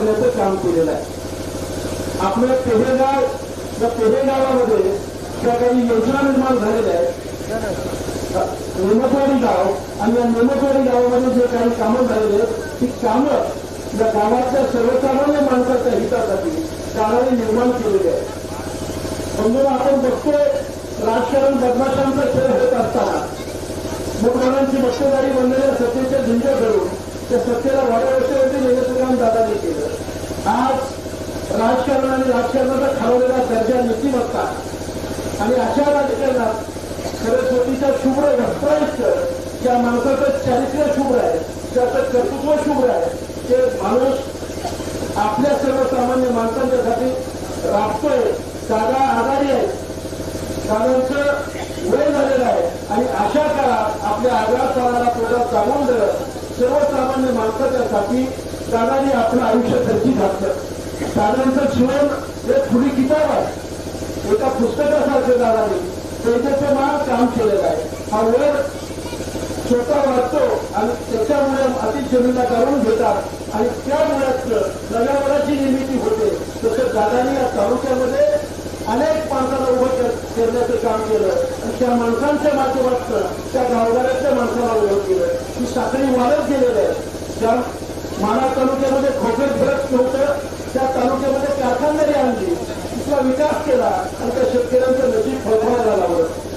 करण्याचं काम केलेलं आहे. आपलं पेहेगाव या पेहेगावामध्ये ज्या काही योजना निर्माण झालेल्या आहेत. नेमकवाडी गाव आणि या नेमकवाडी गावामध्ये जे काही कामं झालेली आहेत ती कामं या गावातल्या सर्वसामान्य माणसाच्या हितासाठी काळाने निर्माण केलेली आहे म्हणजे आपण बघतोय राजकारण बदमाशांचा खेळ होत असताना मुख्यमंत्र्यांची मक्तेदारी बनलेल्या सत्तेच्या झुंजा धरून त्या सत्तेला वाढवण्यासाठी नेण्याचं काम दादाने केलं. आज राजकारण आणि राजकारणाचा खावलेला दर्जा नीतिमत्ता. आणि अशा राजकारणात सरस्वतीचा शुभ्र वस्त्रायुक्त ज्या माणसाचं चारित्र्य शुभ्र आहे त्याचं कर्तृत्व शुभ्र आहे ते माणूस आपल्या सर्वसामान्य माणसांच्यासाठी राबतोय दादा आजारी आहे. दादांचं वय झालेलं आहे. आणि अशा काळात आपल्या आग्रहास्थानाला पोटात जागून दिलं सर्वसामान्य माणसाच्यासाठी दादाने आपलं आयुष्य खर्ची घातलं दादांचं जीवन हे खुली किताब आहे. एका पुस्तकासारखं दादाने त्याच्याचं मान काम केलेलं आहे. हा वर छोटा वाटतो आणि त्याच्यामुळे अतिशमीला जमीनला काढून घेतात. आणि त्यामुळेच नव्या वराची निर्मिती होते. तसं दादानी या तालुक्यामध्ये अनेक माणसाला उभं करण्याचं काम केलं. आणि त्या माणसांच्या माध्यमातून त्या गावगाड्याच्या माणसाला उभं केलं ही साखळी वाढत गेलेलं आहे. त्या माणा तालुक्यामध्ये खोकेट भरत नव्हतं त्या तालुक्यामध्ये कारखानदारी आणली. तिथला विकास केला आणि त्या शेतकऱ्यांचं नशीब फळफळायला लावलं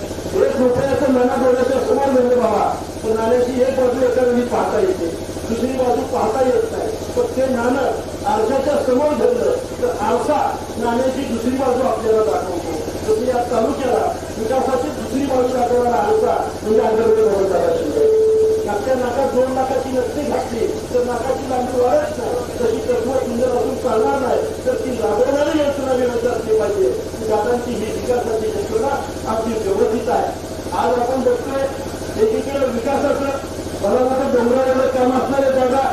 एक रुपयाचं नाना डोळ्याच्या समोर नेलं बाबा तर नाण्याची एक बाजू एका वेळी पाहता येते. दुसरी बाजू पाहता येत नाही. पण ते नाणं आरशाच्या समोर धरलं तर आरसा नाण्याची दुसरी बाजू आपल्याला दाखवतो. तुम्ही या तालुक्याला विकासाची दुसरी बाजू आपल्याला आणता म्हणजे आंध्रप्रदेश भवनदारा शिंदे नागच्या नाकात दोन लाखाची नसती घातली तर नाकाची लांबी वाढत नाही. तशी तत्व सुंदर असून चालणार नाही तर ती राबवणारी यंत्रणा व्यवस्था असली पाहिजे. दादांची ही विकासाची यंत्रणा आपली व्यवस्थित आहे. आज आपण बघतोय एकीकडे विकासाचं मला माझं डोंगरावर काम असणारे जागा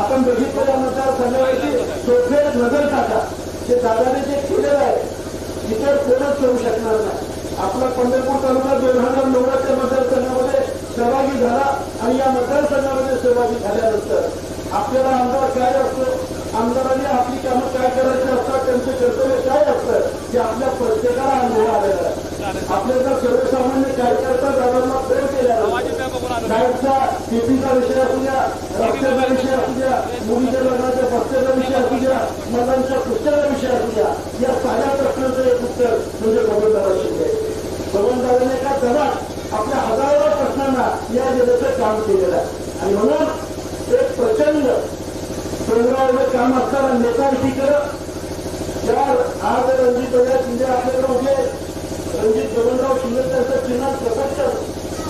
आपण बघितलं त्या मतदारसंघावरती सोफे नजर टाका ते दादाने जे केलेलं आहे इतर कोणच करू शकणार नाही आपला पंढरपूर तालुका दोन हजार मतदारसंघामध्ये सहभागी झाला आणि या मतदारसंघामध्ये सहभागी झाल्यानंतर आपल्याला आमदार काय असतो? आमदारांनी आपली कामं काय करायची असतात? त्यांचं कर्तव्य काय असतं? हे आपल्या प्रत्येकाला अनुभव आलेला आहे. आपल्याला सर्वसामान्य कार्यकर्ता दादांना प्रेम केल्यानंतर साहेबचा शेतीचा विषय असू द्या रस्त्याचा विषय असू द्या मुलीच्या लग्नाच्या पत्त्याचा विषय असू द्या महिलांच्या पुस्तकाचा विषय असू द्या या साऱ्या प्रश्नांचं एक उत्तर म्हणजे गोविंदराव शिंदे गोविंदरावाने का जगात आपल्या हजारो प्रश्नांना या जिल्ह्याचं काम केलेलं आहे आणि म्हणून एक प्रचंड डोंगरावर काम असताना नेता एकीकडे ज्या आज रणजित शिंदे आपल्याकडे उभे रणजित गोविंदराव शिंदे त्यांचं चिन्ह प्रकट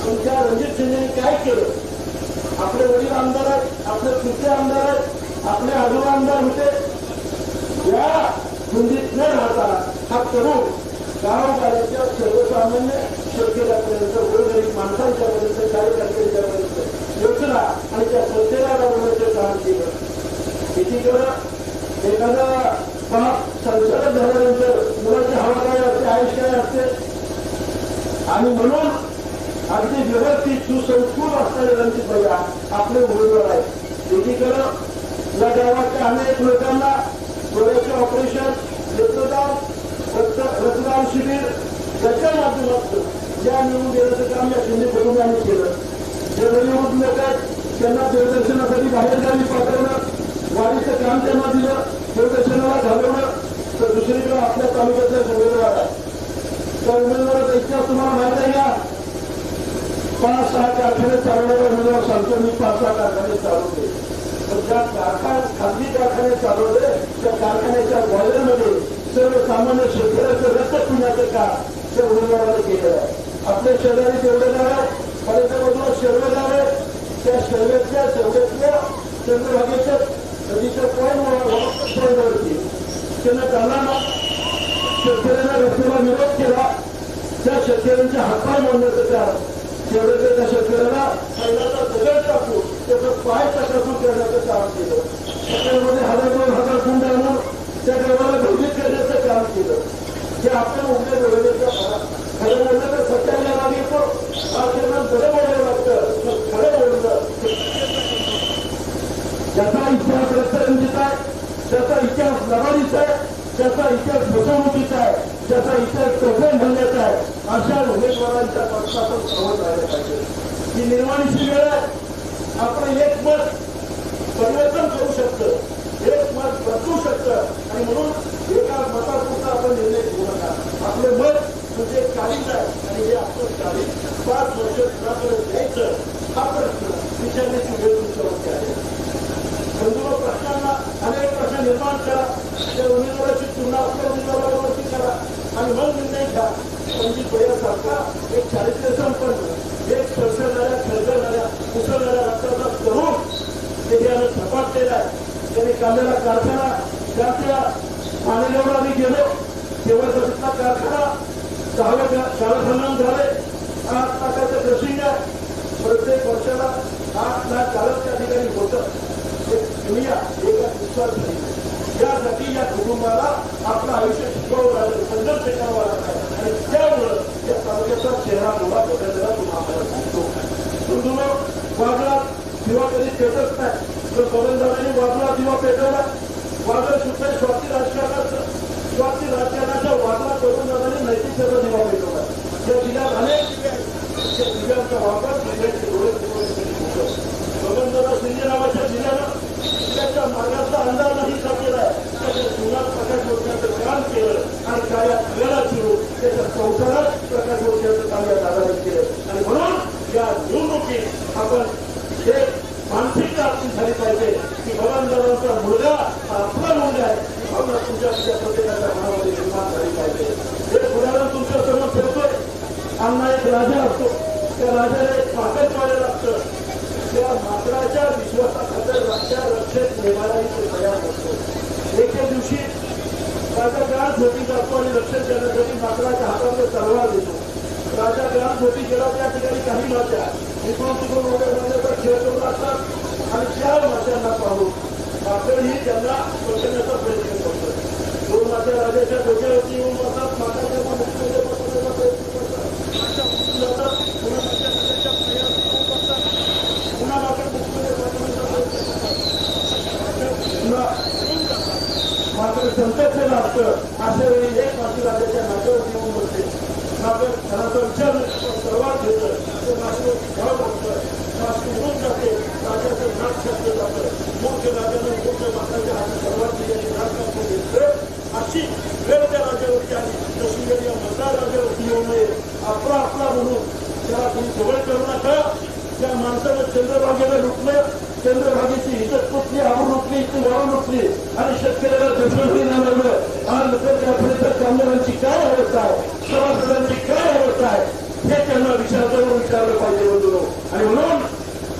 तुमच्या रणजित शिंदेने काय केलं आपले वडील आमदार आहेत आपले पुढचे आमदार आहेत आपले आजोबा आमदार होते या धुंदीत न राहता हा तरुण गावगाड्याच्या सर्वसामान्य शेतकऱ्यापर्यंत गोरगरीब माणसांच्यापर्यंत कार्यकर्त्यांच्यापर्यंत योजना आणि त्या सत्तेला राबवण्याचं काम केलं एकीकडं एखादा बाप संसर्ग झाल्यानंतर मुलाची हवा काय असते आयुष्य काय असते आणि म्हणून अगदी व्यवस्थित सुसंस्कृत असणारे रणजित भैया आपले उमेदवार आहेत एकीकडं या गावाच्या अनेक लोकांना डोळ्याचे ऑपरेशन रक्तदान रक्त रक्तदान शिबिर याच्या माध्यमातून या निवडून देण्याचं काम या शिंदे कुटुंबाने केलं जे वयोवृद्ध लोक आहेत त्यांना दूरदर्शनासाठी बाहेरगावी पाठवणं वारीचं काम त्यांना दिलं दूरदर्शनाला घालवणं तर दुसरीकडे आपल्या तालुक्यातल्या उमेदवार आहे त्या उमेदवाराचा तुम्हाला माहीत आहे का? पाच सांगतो मी पाच सहा कारखाने पण ज्या खाजगी कारखाने चालवले त्या कारखान्याच्या बॉयलरमध्ये सर्वसामान्य शेतकऱ्याचं रक्त पिण्याचं काम त्या उमेदवाराने केलेलं आहे. आपल्या शेजारी जेवढे गाव आहे पर्यटन बाजूला त्या शेरवेतल्या शेवट्यातल्या चंद्रभागेच्या नदीच्या पॉईंटवरती त्यांना त्यांना शेतकऱ्यांना व्यक्तीला विरोध केला. त्या शेतकऱ्यांच्या हातपाय मांडण्याचं काम शेवटच्या त्या शेतकऱ्याला पहिल्याचा दगड टाकून त्याचा पाय तकासून करण्याचं काम केलं. त्याच्यामध्ये हजार दोन हजार गुंड आणून त्या गावाला भयभीत करण्याचं काम केलं. हे आपण उभ्या डोळ्याचा खरं म्हणलं तर सत्याला राग येतो. आज त्यांना बरं बोलायला लागतं. मग खरं बोललं त्याचा इतिहास रस्त्यांचीच आहे त्याचा इतिहास लवारीचा आहे त्याचा इतिहास फसवणूक त्याचा इतर टोकन भरण्याचा आहे अशा उमेदवारांच्या पक्षातून सर्वच राहिलं पाहिजे. ही निर्माणीची वेळ आहे. आपण एक मत परिवर्तन करू शकतं. एक मत बदलू शकतं. आणि म्हणून एका मतापुरता आपण निर्णय घेऊ नका. आपले मत म्हणजे काळीच आहे. आणि हे आपलं काळीज पाच वर्ष कुणाकडे द्यायचं. आपण प्रश्न विचारण्याची वेळ तुमच्यावरती आहे बंधुरो प्रश्नांना अनेक प्रश्न निर्माण करा त्या उमेदवाराची तुलना आपल्या उमेदवारावरती करा आणि मग निर्णय घ्या म्हणजे का एक चारित्र्य संपन्न एक सरसरणाऱ्या खळखळणाऱ्या उसळणाऱ्या रक्ताचा तरुण त्याने झपाटलेला आहे त्याने कांद्याला कारखाना त्याच्या पाण्याजवळ आम्ही गेलो. तेव्हा जसा कारखाना दहाव्या कालखंडन झाले. आठ लाखाचं ड्रेसिंग आहे. प्रत्येक वर्षाला आठ लाख चालक त्या ठिकाणी होतं. एक दुनिया एका दिवसात नाही. त्यासाठी या कुटुंबाला आपलं आयुष्य शिकवावं लागलं संघर्ष करावा लागला. आणि त्यामुळं या तालुक्याचा चेहरा मोठा बदललेला तुम्हाला सांगतो बंधूंनो वादळात किंवा कधी पेटत नाही. तर बदलदारांनी वादळात किंवा पेटवला वादळ सुद्धा स्वार्थी राजकारणाचं स्वार्थी राजकारणाच्या वादळात बदलदारांनी नैतिकतेचा दिवा पेटवला या जिल्ह्यात अनेक दिवे आहेत त्या दिव्यांचा वापर दिव्यांचे डोळे पुरवण्यासाठी होतो बबनदादा शिंदे नावाच्या जिल्ह्यानं त्याच्या मार्गाचा अंदाज नाही टाकलेला आहे त्याच्या जीवनात प्रकाश जोडण्याचं काम केलं आणि काय आपल्याला फिरून त्याच्या संसारात प्रकाश जोडण्याचं काम या दादाने केलं आणि म्हणून या निवडणुकीत आपण हे मानसिकता आपली झाली पाहिजे की बबनदादांचा मुलगा हा आपला मुलगा आहे ही भावना तुमच्या तुमच्या प्रत्येकाच्या मनामध्ये निर्माण झाली पाहिजे हे उदाहरण तुमच्यासमोर ठेवतोय अण्णा एक राजा असतो त्या राजाला एक माकड लागतं. त्या मात्राच्या विश्वासाखातर राजा रक्षक नेमालाही तो तयार असतो एके दिवशी राजा गार झोपी जातो आणि रक्षण करण्यासाठी मात्राच्या हातामध्ये तलवार देतो. राजा गार झोपी गेला त्या ठिकाणी काही मात्या. इकडून तिकडून मोठ्या होण्याचा खेळ करून असतात आणि त्या मात्यांना पाहून माकड ही त्यांना पकडण्याचा प्रयत्न करतो दोन मात्या राजाच्या डोक्यावर येऊन बसतात माता त्यांना मुक्तीमध्ये पकडण्याचा प्रयत्न करतात मात्या उठून जातात पुन्हा मात्या राजाच्या पायावरती येऊन बसतात पुन्हा मात्र मुक्तीमध्ये पकडण्याचा प्रयत्न करतात पुन्हा येऊन जातात मात्र संतप्त अशा वेळी राजाच्या येऊन बसते घराचा विचार सर्वात घेतं ते घ्यावं लागतं उडून जाते राजाचं नाक जातं. मुख्य राजानं मुख्य सर्वात नाक घेतलं अशी वेळ त्या राजावरती आली. तशी वेळ या मतदार राजावरती येऊ नये. आपला आपला म्हणून. त्याला तुम्ही जवळ करू नका. त्या माणसानं चंद्रभागेला लुटलं. चंद्रभागेची हिजत लुटली आवड लुटली इथून वाढ लुटली. आणि शेतकऱ्याला जंगल नाही लागलं आज लोकांच्या कामगारांची काय अवस्था आहे सभासदांची काय अवस्था आहे हे त्यांना विचारल्यावर विचारलं पाहिजे बंधुरो आणि म्हणून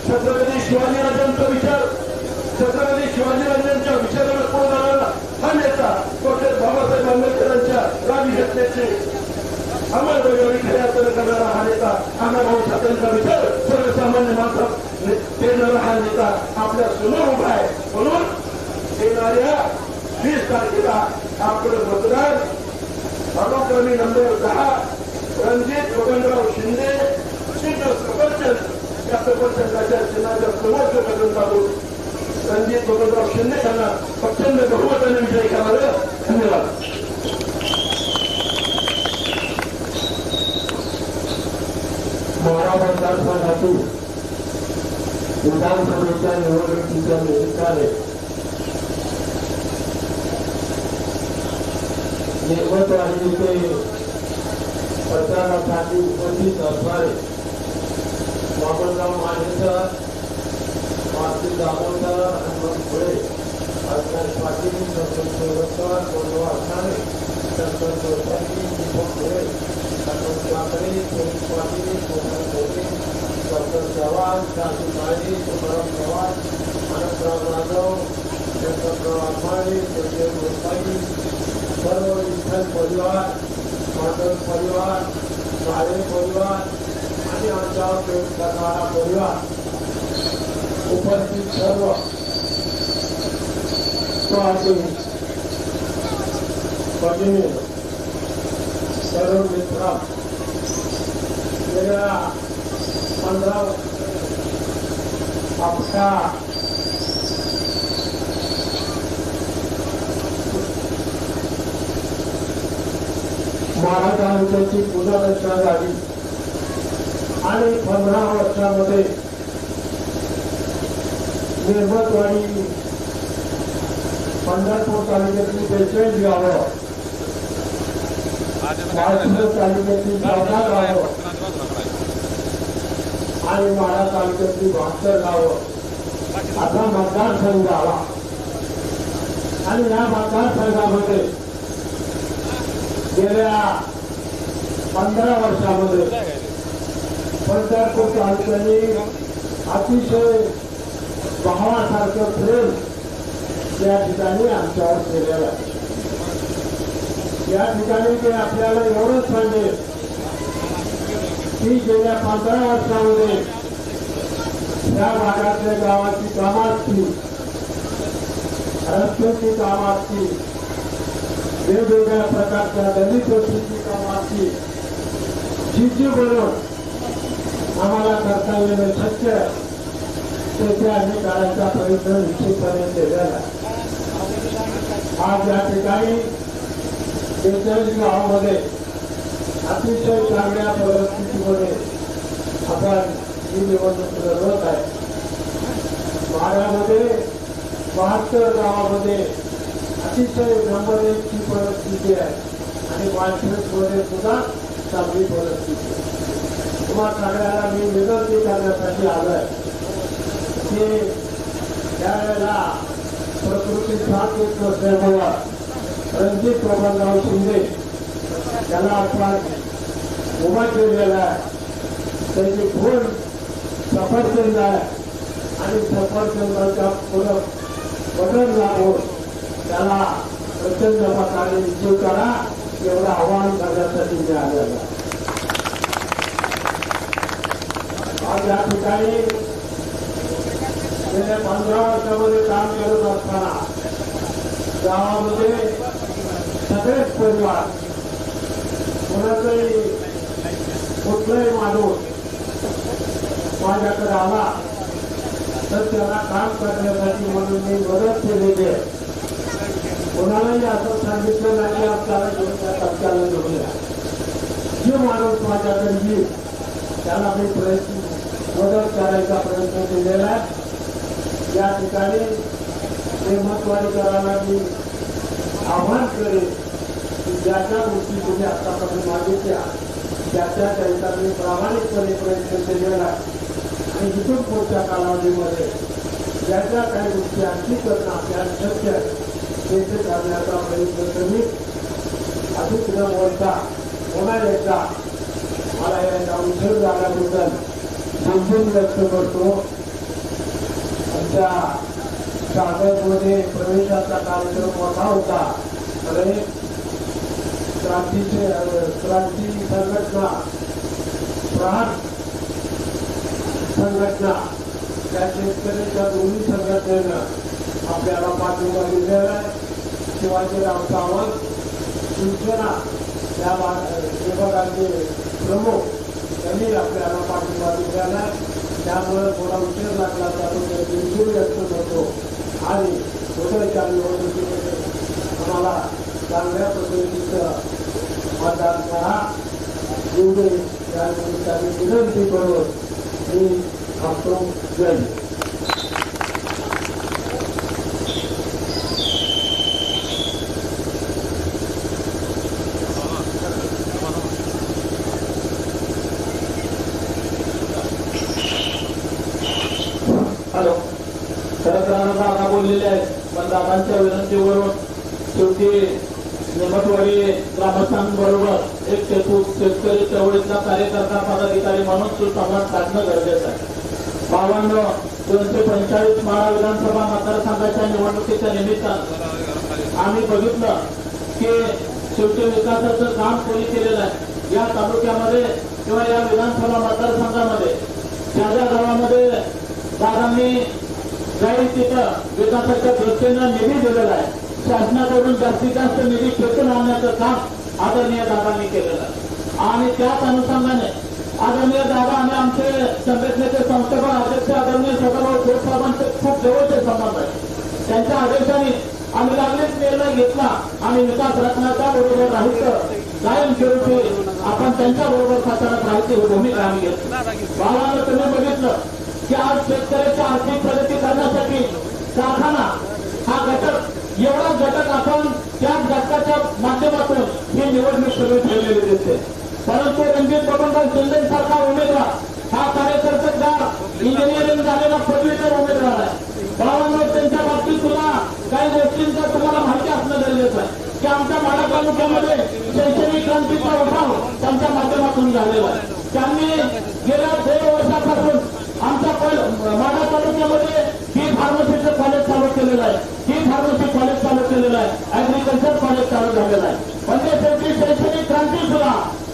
छत्रपती शिवाजीराजांचा विचार छत्रपती शिवाजीराजांच्या विचाराला कोण जाणारा हा नेता डॉक्टर बाबासाहेब आंबेडकरांच्या राजघटनेचे अंमलबजावणी खऱ्या अर्थानं करणारा हा नेता अण्णाभाऊ ठाकरेंचा विचार सर्वसामान्य माणसात पेरणारा हा नेता आपल्यासमोर उभा आहे. म्हणून येणाऱ्या वीस तारखेला आपलं मतदान अनुक्रमी नंबर दहा रणजित गोविंदराव शिंदे शिंदे सफरचंद या सफरचंदाच्या चिन्हाच्या समोरचं बदल चालू रणजित गोविंदराव शिंदे यांना प्रचंड बहुमताने विजयी करावं. धन्यवाद. माळा मतदारसंघातून विधानसभेच्या निवडणुकीच्या निमित्ताने निर्मतवाडी येथे प्रचारासाठी उपस्थित असणारे बाबनराव मानेसर मारुती दामोदर हनुमंत फुले अर्चना पाटील डॉक्टर सोरकर बोलवा असणारे doctor Gosavi Deepak Phule doctor Kakade Suresh Patil Komal Kote doctor Chavan Shanti Mali Tukaram Chavan Anandrao Jadhav Shankarrao Ambade Sanjay Gosai परिवार माझं परिवार काळे परिवार आणि आमच्यावर प्रेम करणारा परिवार. उपस्थित सर्व स्वार्थी भगिनी सर्व मित्र गेल्या पंधरा आपल्या महाराजांची तालुक्याची पुनर्रचना झाली आणि पंधरा वर्षामध्ये निर्मतवाडी पंढरपूर तालुक्यातली बेचाळीस गावं माळशिरस तालुक्यातली चौदा गावं आणि माळा तालुक्यातली बहात्तर गावं. आता मतदारसंघ आला. आणि या मतदारसंघामध्ये गेल्या पंधरा वर्षामध्ये पंढरपूरच्या तालुक्याने अतिशय भावासारखं प्रेम या ठिकाणी आमच्यावर केलेलं आहे. या ठिकाणी ते आपल्याला एवढंच सांगेल की गेल्या पंधरा वर्षामध्ये या भागातल्या गावाची कामं असतील रस्त्याची कामं असतील वेगवेगळ्या प्रकारच्या दलित वस्तीची कामं असतील. बनवून आम्हाला करता येणं शक्य तेथे आम्ही करायचा प्रयत्न निश्चितपणे केलेला आज या ठिकाणी बेचाळीस गावामध्ये अतिशय चांगल्या परिस्थितीमध्ये आपण ही निवडणूक लढवत आहे. माढ्यामध्ये बहात्तर गावामध्ये अतिशय नंबर एकची परिस्थिती आहे. आणि माळशिरसमध्ये सुद्धा चांगली परिस्थिती आहे. तुम्हा सगळ्याला मी विनंती करण्यासाठी आलोय. की त्यावेळेला प्रकृती साथ येत नसल्यामुळं रणजित बबनराव शिंदे त्याला आपण उभा केलेला आहे. त्याची खून सफरचंद आहे. आणि सफरचंदाच्या पुढं बटन लागून त्याला प्रचंड मताने विजय करा एवढं आव्हान करण्यासाठी मी आलेलं आज या ठिकाणी गेल्या पंधरा वर्षामध्ये काम करत असताना गावामध्ये सगळेच परिवार कोणाचाही कुठलाही माणूस माझ्याकडे आला तर त्याला काम करण्यासाठी म्हणून मी मदत केलेली आहे. कोणालाही असं सांगितलं नाही आपल्याला घेऊन त्या टप्प्याला जोडल्या जे माणूस माझ्याकडे येईल त्याला मी प्रयत्न मदत करायचा प्रयत्न केलेला आहे. या ठिकाणी हेमंतवाडीकरांना मी आव्हान करेन की ज्या ज्या गोष्टी तुम्ही आतापर्यंत मागितल्या त्या त्यांचा मी प्रामाणिकपणे प्रयत्न केलेला आहे. आणि इथून पुढच्या कालावधीमध्ये ज्या ज्या काही गोष्टी आणखी करणं आपल्याला शक्य आहे ते ते करण्याचा प्रयत्न कमी अधिक न बोलता पुन्हा एकदा मला या उशीर झाल्याबद्दल समजून व्यक्त करतो. आमच्या कागदमध्ये प्रवेशाचा कार्यक्रम मोठा होता. आणि क्रांतीचे क्रांती संघटना प्रहार संघटना त्या शेतकऱ्याच्या दोन्ही संघटनेनं आपल्याला पाठिंबा दिलेला आहे शिवाजीराव सावंत सूचना या विभागाचे प्रमुख त्यांनी आपल्याला पाठिंबा दिलेला त्यामुळे थोडा उशीर लागला त्यातून बिलकुल व्यक्त करतो आणि उद्याच्या निवडणुकीमध्ये आम्हाला चांगल्या पद्धतीचं मतदान करा एवढे या निमित्ताने विनंती करून मी थांबतो जय हिंद. हॅलो खरं तर दादा बोललेले आहेत पण दादांच्या शेवटी नेमतवाडी ग्रामस्थांबरोबर एक शेतू शेतकरी चळवळीतला कार्यकर्ता पदाधिकारी म्हणून सुसंवाद साधणं गरजेचं आहे. बावन्न दोनशे पंचेचाळीस माळा विधानसभा मतदारसंघाच्या निवडणुकीच्या निमित्तानं आम्ही बघितलं की शेवटी विकासाचं काम कोणी केलेलं आहे? या तालुक्यामध्ये किंवा या विधानसभा मतदारसंघामध्ये ज्या ज्या गावामध्ये दादांनी जाईल तिथं विकासाच्या दृष्टीनं निधी दिलेला आहे. शासनाकडून जास्तीत जास्त निधी खेचून आणण्याचं काम आदरणीय दादांनी केलेलं आहे. आणि त्याच अनुषंगाने आदरणीय दादा आणि आमचे संघटनेचे संस्थापक अध्यक्ष आदरणीय सदाभाऊ खोत साहेबांचे खूप जवळचे संबंध आहेत. त्यांच्या आदेशाने आम्ही लागलेच निर्णय घेतला आणि विकास रत्नाच्या बरोबर राहायचं कायमस्वरूपी आपण त्यांच्या बरोबर सातारात राहायची भूमिका आम्ही घेतली. भावानं तुम्ही बघितलं. की आज शेतकऱ्याची आर्थिक प्रगती करण्यासाठी कारखाना हा घटक एवढा घटक आपण त्या घटकाच्या माध्यमातून ही निवडणूक सगळी ठेवलेली दिसते. परंतु रणजित बबनराव शिंदे सारखा उमेदवार हा कार्यकर्त्याचा इंजिनिअरिंग झालेला पदवीधर उमेदवार आहे? भावांनो त्यांच्या बाबतीत सुद्धा काही गोष्टींचा तुम्हाला माहिती असणं गरजेचं आहे. की आमच्या माडा तालुक्यामध्ये शैक्षणिक क्रांतीचा उठाव त्यांच्या माध्यमातून झालेला आहे. त्यांनी गेल्या दोन वर्षापासून माडा तालुक्यामध्ये ही फार्मसीचं कॉलेज चालू केलेलं आहे. ही फार्मसी कॉलेज चालू केलेलं आहे. ऍग्रिकल्चर कॉलेज चालू झालेलं आहे. म्हणजे त्यांची शैक्षणिक क्रांती सुद्धा.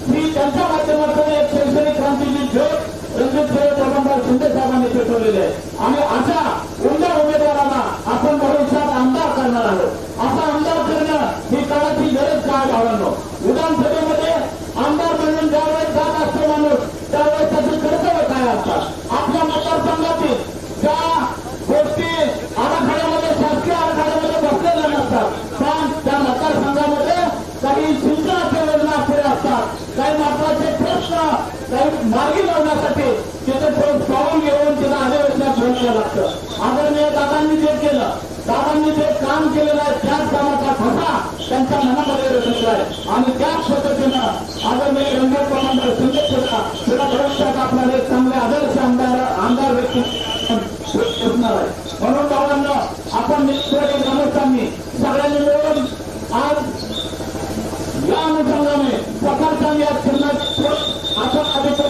ही त्यांच्या माध्यमातून एक शैक्षणिक क्रांतीची ज्योत रणजित भाई शिंदे साहेबांनी पेटवलेली आहे. आणि अशा उमद्या उमेदवारांना आपण भविष्यात आमदार करणार आहोत असा आमदार करणं ही काळाची गरज काय भावांनो विधानसभेमध्ये आमदार म्हणून ज्यावेळेस जात असतो माणूस त्यावेळेस त्याचं कर्तव्य काय असतात आपल्या मतदारसंघातील ज्या गोष्टी आराखड्यामध्ये शासकीय आराखड्यामध्ये बसलेल्या नसतात पण त्या मतदारसंघामध्ये काही सिंचनाच्या योजना पुढे असतात काही महत्त्वाचे प्रश्न काही मार्गी लावण्यासाठी तिथे थोडं पाऊल घेऊन तिला अधिवेशनात बोललं लागतं. आदरणीय दादांनी जे केलं दादांनी जे काम केलेलं आहे त्याच कामाचा ठसा त्यांच्या मनामध्ये रचलेला आहे. आणि त्याच पद्धतीनं आदरणीय रंगत कमांडर संदेश होता तिला भविष्यात आपल्याला एक चांगले आदर्श आमदार आमदार व्यक्ती असणार आहे. म्हणून भावांना आपण निष्ठेने ग्रामस्थांनी सगळ्यांनी मिळून आज या अनुषंगाने आपण या फिरण्यात आपण अधिक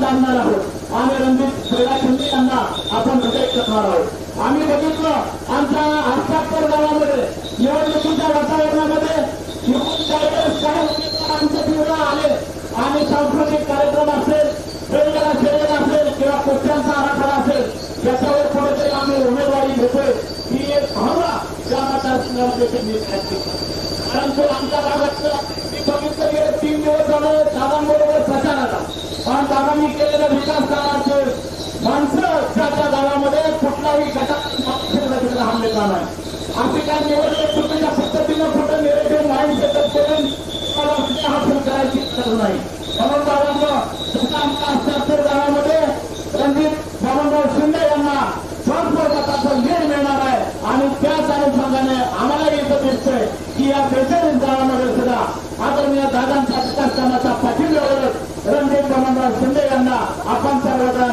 जाणणार आहोत. आणि रणजित बेळा शिंदे यांना आपण हृदय करणार आहोत. आम्ही बघितलं आमच्या हस्ताक्षर गावामध्ये निवडणुकीच्या वातावरणामध्ये निवडणूक कार्यक्रम काही उमेदवार तीव्र आले. आणि सांस्कृतिक कार्यक्रम असेल वेगवेगळा शर्यत असेल किंवा कुस्त्यांचा आराखडा असेल याच्यावर कुठेतरी आम्ही उमेदवारी घेतोय. ही एक भावना त्या मतदारसंघामध्ये त्यांनी कारण तो आमच्या भागातलं प्रचाराला पण दादांनी केलेल्या विकास कामाचे माणसं त्याच्या त्या गावामध्ये कुठलाही घटक हमले का नाही. आमची काय निवडले चुकीच्या पद्धतीनं कुठं निरेटिव्ह माइंड सेटअप करून मला विजय हासिल करायची गरज नाही. म्हणून दादांना जसं आमच्या हस्ताक्षर गावामध्ये रणजित बाबांराव शिंदे यांना संस्कृताचा लीड मिळणार आहे आणि त्याच अनुषंगाने आम्हाला इथं दिसतंय की या बेचाळीस गावामध्ये सुद्धा आदरणीय दादांच्या विकास कामाच्या पाठिंब्यावरच रणजित बाबांराव शिंदे यांना आपण सर्वजण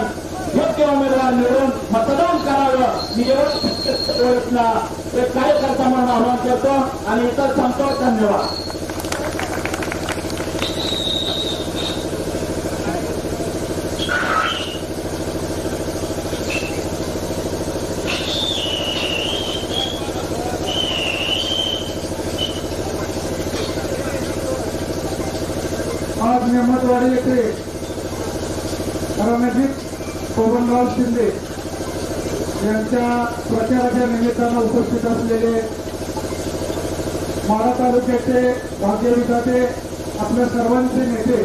योग्य उमेदवार निवडून मतदान करावं मी एवढं एक कार्यकर्ता म्हणून आवाहन करतो आणि इतर सांगतो धन्यवाद. आज नेमतवाडी येथे रणजित पवनराव शिंदे यांच्या प्रचाराच्या निमित्तानं उपस्थित असलेले माळा तालुक्याचे भाग्यविधाते आपल्या सर्वांचे नेते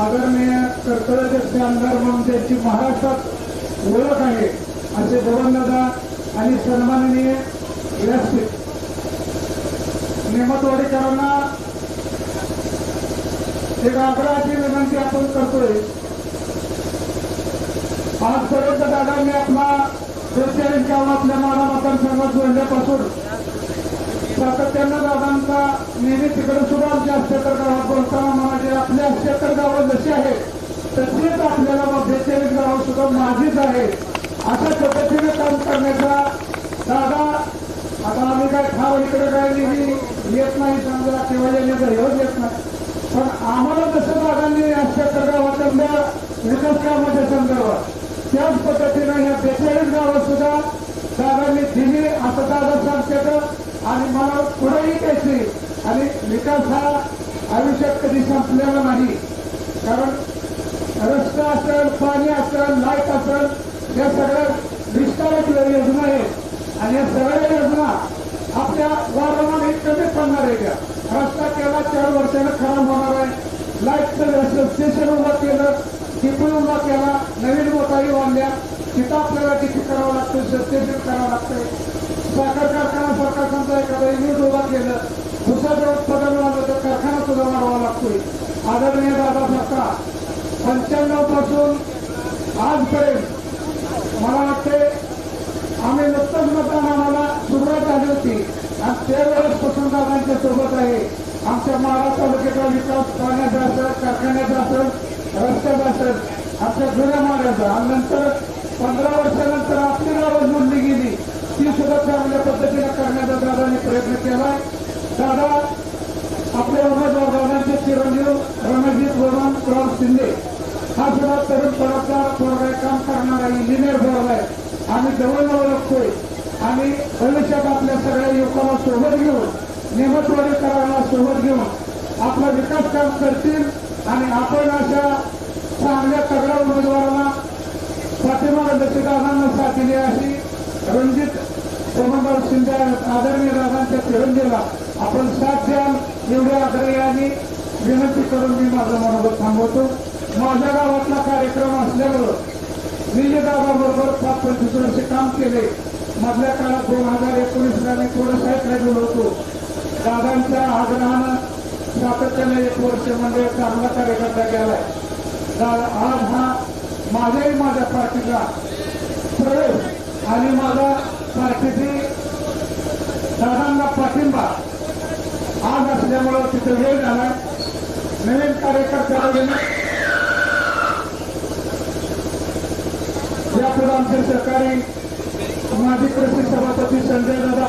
आदरणीय कर्तव्यदक्ष आमदार म्हणून त्यांची महाराष्ट्रात ओळख आहे असे बबनदादा आणि सन्माननीय व्यासपीठ नेमतवाडीकरांना एक आग्रहाची विनंती आपण करतोय. आजपर्यंत दादा मी आपला शेतकरी गावातल्या माडा मतदारसंघात जोडल्यापासून सातत्यानं दादांचा नेहमी तिकडे सुद्धा आमच्या अष्ट्याहत्तर गावात बोलताना म्हणाले आपल्या अष्ट्याहत्तर गावं जशी आहेत तशीच आपल्याला मग बेचाळीस गावं सुद्धा माझीच आहे. अशा पद्धतीने काम करण्याचा दादा आता आम्ही काय ठाव इकडे काय नेहमी येत नाही समजा किंवा येण्याचा हेच येत नाही. पण आम्हाला जसं दादांनी अष्ट्याहत्तर गावातल्या विकास कामाच्या संदर्भात त्याच पद्धतीनं या बेचाळीस गावात सुद्धा दादांनी दिली असं दादा सांगतात आणि मला पुढेही द्यायची आणि विकास हा आयुष्यात कधी संपलेला नाही. कारण रस्ता असेल पाणी असेल लाइट असेल या सगळ्या विस्तारक योजना आहेत. आणि या सगळ्या योजना आपल्या वारंवार कमी पडणार आहे का रस्ता केला चार वर्षानं खराब होणार आहे. लाईटचं स्टेशन उभं केलं. टिपून त्याला नवीन मोटारी बांधल्या तिथं आपल्याला किती करावं लागतं स्टेशन करावं लागतंय. साखर कारखाना सरकार समजा एखादा युनिट उभा केलं दुसरं उत्पादन वाढलं तर कारखाना सुद्धा वाढवा लागतोय. आदरणीय दादा सरकार पंच्याण्णवपासून आजपर्यंत मला वाटते आम्ही नुकतंच मतदान आम्हाला सुरुवात झाली होती. आणि त्यावेळेसपासून दादांच्या सोबत आहे. आमच्या महाराष्ट्र तालुक्याचा विकास करण्याचा असेल कारखान्याचा असेल रस्त्याचा आपल्या जुन्या मागायचा आणि नंतर पंधरा वर्षानंतर आपली गावं जोडली गेली. ती सुद्धा चांगल्या पद्धतीने करण्याचा दादांनी प्रयत्न केला दादा आपल्या उमेदवार दादांचे चिरंजीव रमेशजीत वरुण राव शिंदे हा सुद्धा तरुणपणाचा थोडा काम करणारा इंजिनियर वर्ग आहे. आम्ही जवळ लागतोय आणि भविष्यात आपल्या सगळ्या युवकांना सोबत घेऊन नियमतवाडी करायला सोबत घेऊन आपला विकास काम करतील. आणि आपण अशा चांगल्या तगड्या उमेदवारांना पाठिंबा लसीदारांना साथ दिली अशी रणजित सोमनराव शिंदे आदरणीय दादांच्या चिरंजीला आपण साथ द्याल एवढ्या आग्रहाने विनंती करून मी माझं मनोगत थांबवतो. माझ्या गावातला कार्यक्रम असल्यामुळं मी जे दादाबरोबर पाच पंचवीस वर्षे काम केले मधल्या काळात दोन हजार एकोणीसला मी थोडं साईडला होतो. दादांच्या आग्रहानं सातत्याने एक वर्ष म्हणजे चांगला कार्यकर्ता गेलाय. तर आज हा माझ्याही माझ्या पार्टीचा प्रवेश आणि माझा पार्टीची दादांना पाठिंबा आज असल्यामुळं तिथे वेळ झालाय. नवीन कार्यकर्त्याला घेणं यापुढे आमचे सरकारी माजी कृषी सभापती संजय दादा